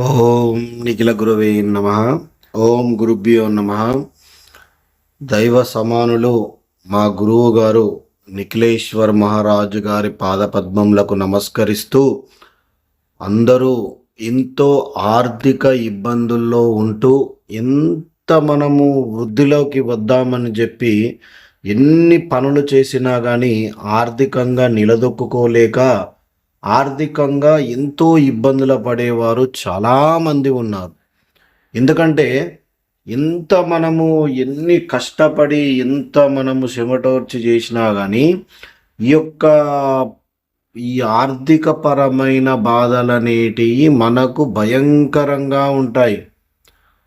ఓం నిఖిల గురువే నమ. ఓం గురుభ్యో నమ. దైవ సమానులు మా గురువు గారు నిఖిలేశ్వర్ మహారాజు గారి పాదపద్మములకు నమస్కరిస్తూ అందరూ ఎంతో ఆర్థిక ఇబ్బందుల్లో ఉంటూ ఎంత మనము వృద్ధిలోకి వద్దామని చెప్పి ఎన్ని పనులు చేసినా కానీ ఆర్థికంగా నిలదొక్కుకోలేక ఆర్థికంగా ఎంతో ఇబ్బందులు పడేవారు చాలామంది ఉన్నారు. ఎందుకంటే ఎంత మనము ఎన్ని కష్టపడి ఎంత మనము చెమటోర్చి చేసినా కానీ ఈ యొక్క ఈ ఆర్థిక పరమైన బాధలు అనేటివి మనకు భయంకరంగా ఉంటాయి.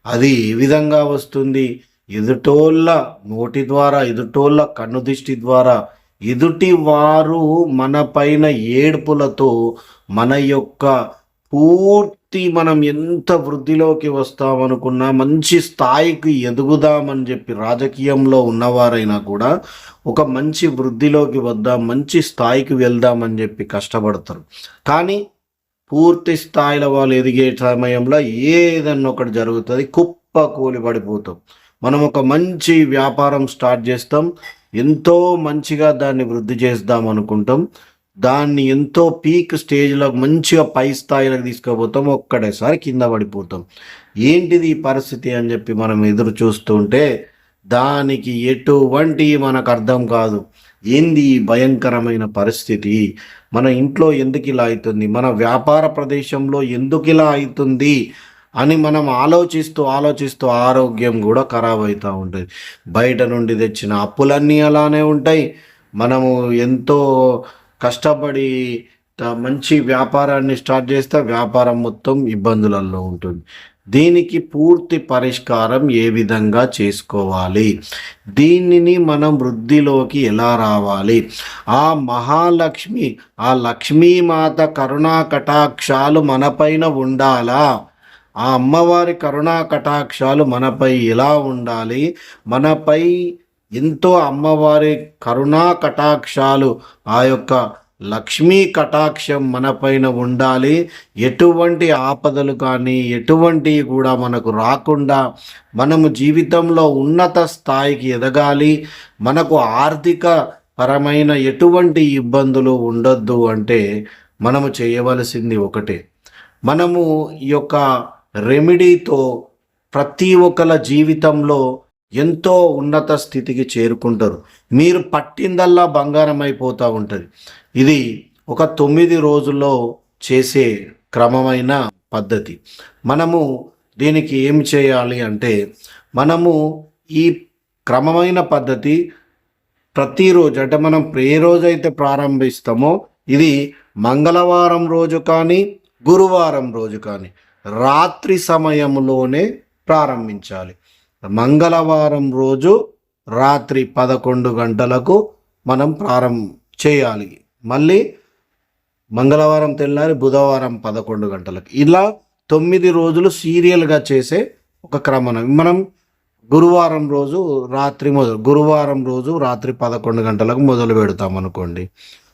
అది ఏ విధంగా వస్తుంది? ఎదుటోళ్ళ నోటి ద్వారా ఎదుటోళ్ళ కన్ను దిష్టి ద్వారా ఎదుటి వారు మనపైన ఏడుపులతో మన యొక్క పూర్తి మనం ఎంత వృద్ధిలోకి వస్తామనుకున్నా మంచి స్థాయికి ఎదుగుదామని చెప్పి రాజకీయంలో ఉన్నవారైనా కూడా ఒక మంచి వృద్ధిలోకి వద్దాం మంచి స్థాయికి వెళ్దామని చెప్పి కష్టపడతారు. కానీ పూర్తి స్థాయిలో వాళ్ళు ఎదిగే సమయంలో ఏదన్నా ఒకటి జరుగుతుంది కుప్ప కూలి పడిపోతాం. మనం ఒక మంచి వ్యాపారం స్టార్ట్ చేస్తాం ఎంతో మంచిగా దాన్ని వృద్ధి చేద్దాం అనుకుంటాం. దాన్ని ఎంతో పీక్ స్టేజ్లో మంచిగా పై స్థాయిలోకి తీసుకుపోతాం. ఒక్కడేసారి కింద పడిపోతాం. ఏంటిది ఈ పరిస్థితి అని చెప్పి మనం ఎదురు చూస్తుంటే దానికి ఎటువంటి మనకు అర్థం కాదు. ఏంది ఈ భయంకరమైన పరిస్థితి? మన ఇంట్లో ఎందుకు ఇలా అవుతుంది? మన వ్యాపార ప్రదేశంలో ఎందుకు ఇలా అవుతుంది? అని మనం ఆలోచిస్తూ ఆలోచిస్తూ ఆరోగ్యం కూడా ఖరాబ్ అవుతూ ఉంటుంది. బయట నుండి తెచ్చిన అప్పులన్నీ అలానే ఉంటాయి. మనము ఎంతో కష్టపడి మంచి వ్యాపారాన్ని స్టార్ట్ చేస్తే వ్యాపారం మొత్తం ఇబ్బందులలో ఉంటుంది. దీనికి పూర్తి పరిష్కారం ఏ విధంగా చేసుకోవాలి? దీనిని మనం వృద్ధిలోకి ఎలా రావాలి? ఆ మహాలక్ష్మి ఆ లక్ష్మీమాత కరుణా కటాక్షాలు మనపైన ఉండాలా? ఆ అమ్మవారి కరుణా కటాక్షాలు మనపై ఎలా ఉండాలి? మనపై ఎంతో అమ్మవారి కరుణా కటాక్షాలు ఆ యొక్క లక్ష్మీ కటాక్షం మనపైన ఉండాలి. ఎటువంటి ఆపదలు కానీ ఎటువంటివి కూడా మనకు రాకుండా మనము జీవితంలో ఉన్నత స్థాయికి ఎదగాలి. మనకు ఆర్థిక పరమైన ఎటువంటి ఇబ్బందులు ఉండొద్దు అంటే మనము చేయవలసింది ఒకటే. మనము ఈ యొక్క రెమెడీతో ప్రతి ఒక్కల జీవితంలో ఎంతో ఉన్నత స్థితికి చేరుకుంటారు. మీరు పట్టిందల్లా బంగారం అయిపోతూ ఉంటుంది. ఇది ఒక తొమ్మిది రోజుల్లో చేసే క్రమమైన పద్ధతి. మనము దీనికి ఏం చేయాలి అంటే మనము ఈ క్రమమైన పద్ధతి ప్రతిరోజు అంటే మనం ఏ రోజైతే ప్రారంభిస్తామో ఇది మంగళవారం రోజు కానీ గురువారం రోజు కానీ రాత్రి సమయంలోనే ప్రారంభించాలి. మంగళవారం రోజు రాత్రి పదకొండు గంటలకు మనం ప్రారంభం చేయాలి. మళ్ళీ మంగళవారం తెల్లారి బుధవారం పదకొండు గంటలకు. ఇలా తొమ్మిది రోజులు సీరియల్గా చేసే ఒక క్రమం. మనం గురువారం రోజు రాత్రి మొదలు గురువారం రోజు రాత్రి పదకొండు గంటలకు మొదలు పెడతాం అనుకోండి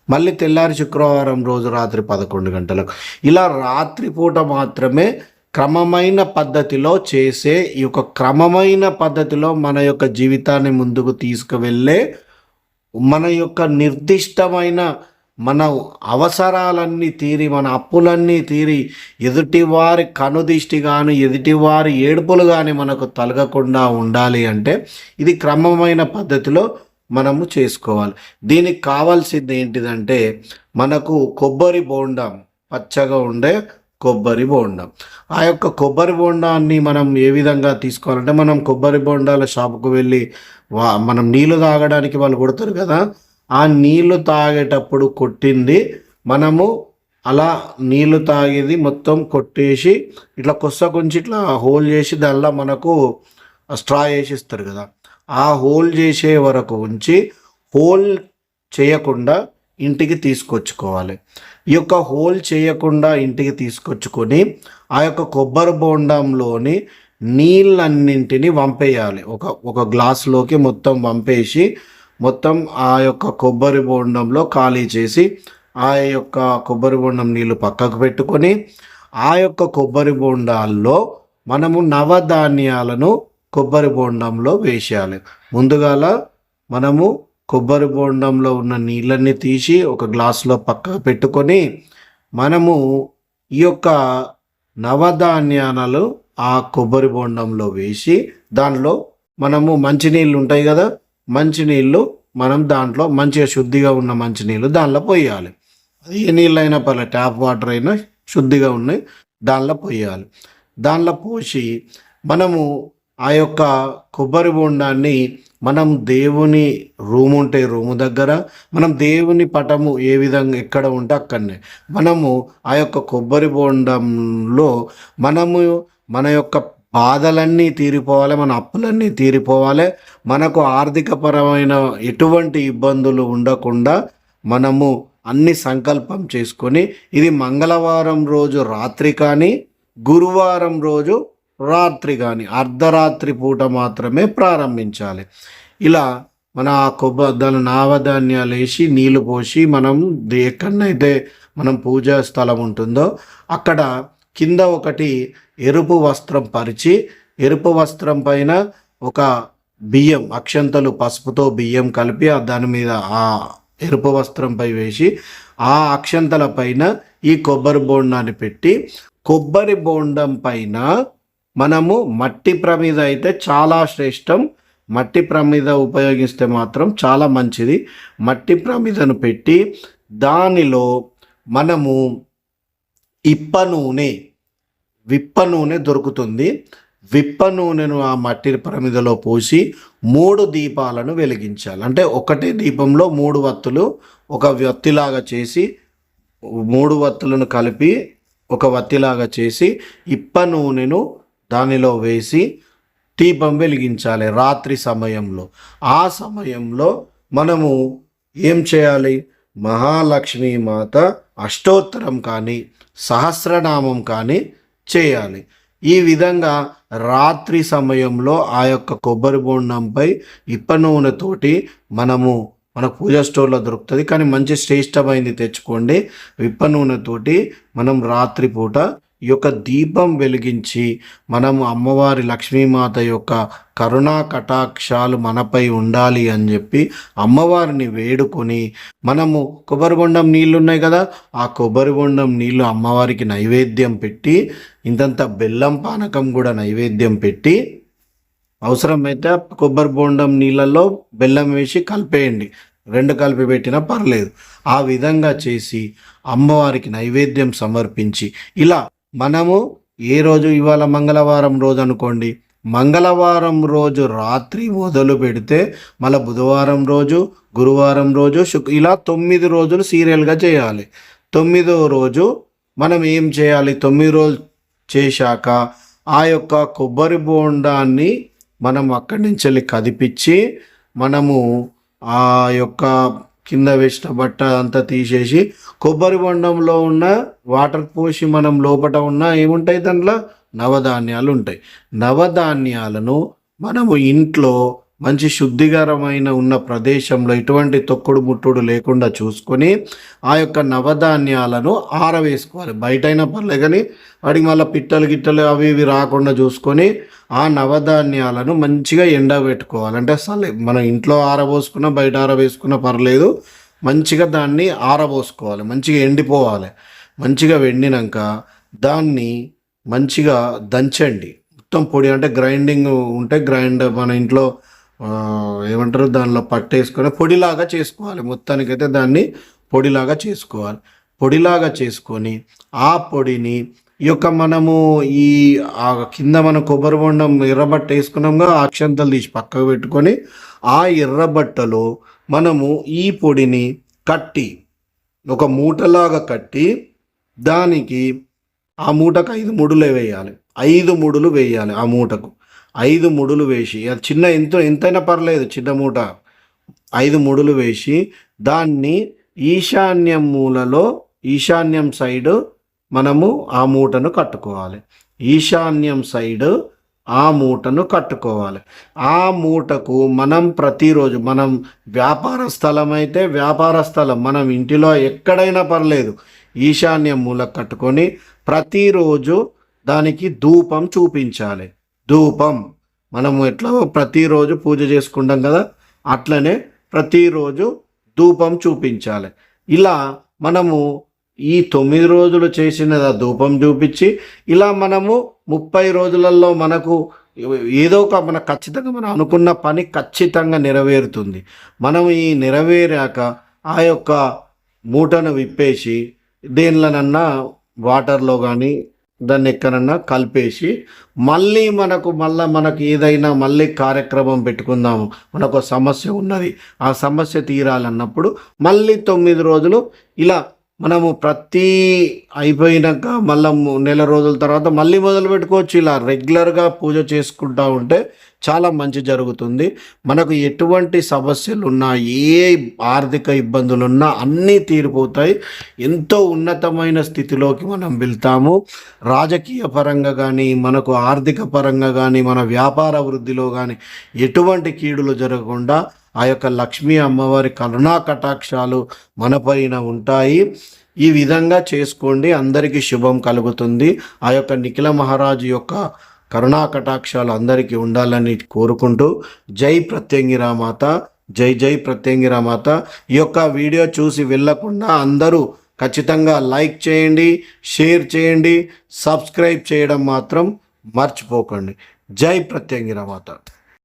మళ్ళీ తెల్లారి శుక్రవారం రోజు రాత్రి పదకొండు గంటలకు. ఇలా రాత్రిపూట మాత్రమే క్రమమైన పద్ధతిలో చేసే ఈ యొక్క క్రమమైన పద్ధతిలో మన యొక్క జీవితాన్ని ముందుకు తీసుకువెళ్ళే మన యొక్క నిర్దిష్టమైన మన అవసరాలన్నీ తీరి మన అప్పులన్నీ తీరి ఎదుటివారి కనుదిష్టి కానీ ఎదుటివారి ఏడుపులు కానీ మనకు తలగకుండా ఉండాలి అంటే ఇది క్రమమైన పద్ధతిలో మనము చేసుకోవాలి. దీనికి కావాల్సింది ఏంటిదంటే మనకు కొబ్బరి బోండం పచ్చగా ఉండే కొబ్బరి బోండం. ఆ యొక్క కొబ్బరి బోండాన్ని మనం ఏ విధంగా తీసుకోవాలంటే మనం కొబ్బరి బోండాల షాపుకు వెళ్ళి వా మనం నీళ్ళు తాగడానికి వాళ్ళు కొడతారు కదా ఆ నీళ్ళు తాగేటప్పుడు కొట్టింది మనము అలా నీళ్ళు తాగేది మొత్తం కొట్టేసి ఇట్లా కొస్స కొంచెం ఇట్లా హోల్ చేసి దానిలో మనకు స్ట్రా వేసి ఇస్తారు కదా. ఆ హోల్ చేసే వరకు ఉంచి హోల్ చేయకుండా ఇంటికి తీసుకొచ్చుకోవాలి. ఈ యొక్క హోల్ చేయకుండా ఇంటికి తీసుకొచ్చుకొని ఆ యొక్క కొబ్బరి బోండంలోని నీళ్ళన్నింటినీ వంపేయాలి. ఒక ఒక గ్లాసులోకి మొత్తం వంపేసి మొత్తం ఆ యొక్క కొబ్బరి బోండంలో ఖాళీ చేసి ఆ యొక్క కొబ్బరి బోండం నీళ్ళు పక్కకు పెట్టుకొని ఆ యొక్క కొబ్బరి బోండాల్లో మనము నవధాన్యాలను కొబ్బరి బోండంలో వేసేయాలి. ముందుగాల మనము కొబ్బరి బోండంలో ఉన్న నీళ్ళని తీసి ఒక గ్లాసులో పక్కకు పెట్టుకొని మనము ఈ యొక్క నవధాన్యాలు ఆ కొబ్బరి బోండంలో వేసి దానిలో మనము మంచినీళ్ళు ఉంటాయి కదా మంచినీళ్ళు మనం దాంట్లో మంచిగా శుద్ధిగా ఉన్న మంచినీళ్ళు దానిలో పోయాలి. అది ఏ నీళ్ళు అయినా పర్లేదు ట్యాప్ వాటర్ అయినా శుద్ధిగా ఉన్నాయి దానిలో పోయాలి. దానిలో పోసి మనము ఆ యొక్క కొబ్బరి బోండాన్ని మనం దేవుని రూమ్ ఉంటే రూము దగ్గర మనం దేవుని పటము ఏ విధంగా ఎక్కడ ఉంటే అక్కడనే. మనము ఆ యొక్క కొబ్బరి బోండంలో మనము మన యొక్క బాధలన్నీ తీరిపోవాలి మన అప్పులన్నీ తీరిపోవాలి. మనకు ఆర్థికపరమైన ఎటువంటి ఇబ్బందులు ఉండకుండా మనము అన్ని సంకల్పం చేసుకొని ఇది మంగళవారం రోజు రాత్రి కానీ గురువారం రోజు రాత్రి కానీ అర్ధరాత్రి పూట మాత్రమే ప్రారంభించాలి. ఇలా మన ఆ కొబ్బరి దాని నావధాన్యాలు వేసి నీళ్ళు పోసి మనం ఎక్కడనైతే మనం పూజా స్థలం ఉంటుందో అక్కడ కింద ఒకటి ఎరుపు వస్త్రం పరిచి ఎరుపు వస్త్రం పైన ఒక బియ్యం అక్షంతలు పసుపుతో బియ్యం కలిపి ఆ దాని మీద ఆ ఎరుపు వస్త్రంపై వేసి ఆ అక్షంతల పైన ఈ కొబ్బరి బోండాన్ని పెట్టి కొబ్బరి బోండం పైన మనము మట్టి ప్రమిద అయితే చాలా శ్రేష్టం. మట్టి ప్రమిద ఉపయోగిస్తే మాత్రం చాలా మంచిది. మట్టి ప్రమిదను పెట్టి దానిలో మనము ఇప్ప నూనె విప్ప నూనె దొరుకుతుంది. విప్ప నూనెను ఆ మట్టి ప్రమిదలో పోసి మూడు దీపాలను వెలిగించాలి. అంటే ఒకటే దీపంలో మూడు వత్తులు ఒక వత్తిలాగా చేసి మూడు వత్తులను కలిపి ఒక వత్తిలాగా చేసి ఇప్ప నూనెను దానిలో వేసి దీపం వెలిగించాలి రాత్రి సమయంలో. ఆ సమయంలో మనము ఏం చేయాలి? మహాలక్ష్మీ మాత అష్టోత్తరం కానీ సహస్రనామం కానీ చేయాలి. ఈ విధంగా రాత్రి సమయంలో ఆ యొక్క కొబ్బరి బోండంపై ఇప్ప నూనెతోటి మనము మన పూజా స్టోర్లో దొరుకుతుంది. కానీ మంచి శ్రేష్టమైంది తెచ్చుకోండి. విప్ప నూనెతోటి మనం రాత్రిపూట యొక్క దీపం వెలిగించి మనము అమ్మవారి లక్ష్మీమాత యొక్క కరుణా కటాక్షాలు మనపై ఉండాలి అని చెప్పి అమ్మవారిని వేడుకొని మనము కొబ్బరి బొండం నీళ్ళు ఉన్నాయి కదా ఆ కొబ్బరి బొండం నీళ్ళు అమ్మవారికి నైవేద్యం పెట్టి ఇంతంత బెల్లం పానకం కూడా నైవేద్యం పెట్టి అవసరమైతే కొబ్బరి బొండం నీళ్ళల్లో బెల్లం వేసి కలిపేయండి. రెండు కలిపి పెట్టినా పర్లేదు. ఆ విధంగా చేసి అమ్మవారికి నైవేద్యం సమర్పించి ఇలా మనము ఏ రోజు ఇవాళ మంగళవారం రోజు అనుకోండి మంగళవారం రోజు రాత్రి మొదలు పెడితే మళ్ళీ బుధవారం రోజు గురువారం రోజు శుక్ ఇలా తొమ్మిది రోజులు సీరియల్గా చేయాలి. తొమ్మిదో రోజు మనం ఏం చేయాలి? తొమ్మిది రోజులు చేశాక ఆ యొక్క కొబ్బరి బోండాన్ని మనం అక్కడి నుంచి వెళ్ళి కదిపించి మనము ఆ యొక్క కింద వేసిన బట్ట అంతా తీసేసి కొబ్బరి బొండంలో ఉన్న వాటర్ పోసి మనం లోపల ఉన్న ఏముంటాయి దాంట్లో? నవధాన్యాలు ఉంటాయి. నవధాన్యాలను మనము ఇంట్లో మంచి శుద్ధికరమైన ఉన్న ప్రదేశంలో ఎటువంటి తొక్కుడు ముట్టుడు లేకుండా చూసుకొని ఆ యొక్క నవధాన్యాలను ఆరవేసుకోవాలి. బయట అయినా కానీ వాడికి మళ్ళీ పిట్టలు గిట్టలు అవి ఇవి రాకుండా చూసుకొని ఆ నవధాన్యాలను మంచిగా ఎండబెట్టుకోవాలి. అంటే అసలు మనం ఇంట్లో ఆరబోసుకున్నా బయట ఆరవేసుకున్నా పర్లేదు మంచిగా దాన్ని ఆరబోసుకోవాలి. మంచిగా ఎండిపోవాలి. మంచిగా వెండినాక దాన్ని మంచిగా దంచండి. మొత్తం పొడి అంటే గ్రైండింగ్ ఉంటే గ్రైండ్ మన ఇంట్లో ఏమంటారు? దానిలో పట్టేసుకొని పొడిలాగా చేసుకోవాలి. మొత్తానికైతే దాన్ని పొడిలాగా చేసుకోవాలి. పొడిలాగా చేసుకొని ఆ పొడిని ఈ యొక్క మనము ఈ ఆ కింద మన కొబ్బరి బొండం ఎర్రబట్ట వేసుకున్నాంగా ఆ అక్షంతలు తీసి పక్కకు పెట్టుకొని ఆ ఎర్రబట్టలో మనము ఈ పొడిని కట్టి ఒక మూటలాగా కట్టి దానికి ఆ మూటకు ఐదు ముడులే వేయాలి. ఐదు ముడులు వేయాలి ఆ మూటకు. ఐదు ముడులు వేసి అది చిన్న ఎంత ఎంతైనా పర్లేదు చిన్న మూట. ఐదు ముడులు వేసి దాన్ని ఈశాన్యం మూలలో ఈశాన్యం సైడు మనము ఆ మూటను కట్టుకోవాలి. ఈశాన్యం సైడు ఆ మూటను కట్టుకోవాలి. ఆ మూటకు మనం ప్రతిరోజు మనం వ్యాపార స్థలం అయితే వ్యాపార స్థలం మనం ఇంటిలో ఎక్కడైనా పర్లేదు ఈశాన్యం మూల కట్టుకొని ప్రతిరోజు దానికి ధూపం చూపించాలి. ధూపం. మనము ఎట్లా ప్రతిరోజు పూజ చేసుకుంటాం కదా అట్లనే ప్రతిరోజు ధూపం చూపించాలి. ఇలా మనము ఈ తొమ్మిది రోజులు చేసిన ధూపం చూపించి ఇలా మనము ముప్పై రోజులలో మనకు ఏదో ఒక మన ఖచ్చితంగా మనం అనుకున్న పని ఖచ్చితంగా నెరవేరుతుంది. మనం ఈ నెరవేరాక ఆ యొక్క మూటను విప్పేసి దేనిలోనన్నా వాటర్లో కానీ దాన్ని ఎక్కడన్నా కలిపేసి మళ్ళీ మనకు మళ్ళీ మనకు ఏదైనా మళ్ళీ కార్యక్రమం పెట్టుకుందాము. మనకు ఒక సమస్య ఉన్నది. ఆ సమస్య తీరాలన్నప్పుడు మళ్ళీ తొమ్మిది రోజులు ఇలా మనము ప్రతి అయిపోయినాక మళ్ళీ నెల రోజుల తర్వాత మళ్ళీ మొదలు పెట్టుకోవచ్చు. ఇలా రెగ్యులర్గా పూజ చేసుకుంటా ఉంటే చాలా మంచి జరుగుతుంది. మనకు ఎటువంటి సమస్యలు ఉన్నా ఏ ఆర్థిక ఇబ్బందులు ఉన్నా అన్నీ తీరిపోతాయి. ఎంతో ఉన్నతమైన స్థితిలోకి మనం వెళ్తాము. రాజకీయ పరంగా కానీ మనకు ఆర్థిక పరంగా కానీ మన వ్యాపార వృద్ధిలో కానీ ఎటువంటి కీడులు జరగకుండా ఆ యొక్క లక్ష్మీ అమ్మవారి కరుణా కటాక్షాలు మనపైన ఉంటాయి. ఈ విధంగా చేసుకోండి. అందరికీ శుభం కలుగుతుంది. ఆ యొక్క నిఖిల మహారాజు యొక్క కరుణా కటాక్షాలు అందరికీ ఉండాలని కోరుకుంటూ జై ప్రత్యంగిరామాత జై జై ప్రత్యంగిరామాత. ఈ యొక్క వీడియో చూసి వెళ్ళకుండా అందరూ ఖచ్చితంగా లైక్ చేయండి షేర్ చేయండి సబ్స్క్రైబ్ చేయడం మాత్రం మర్చిపోకండి. జై ప్రత్యంగిరామాత.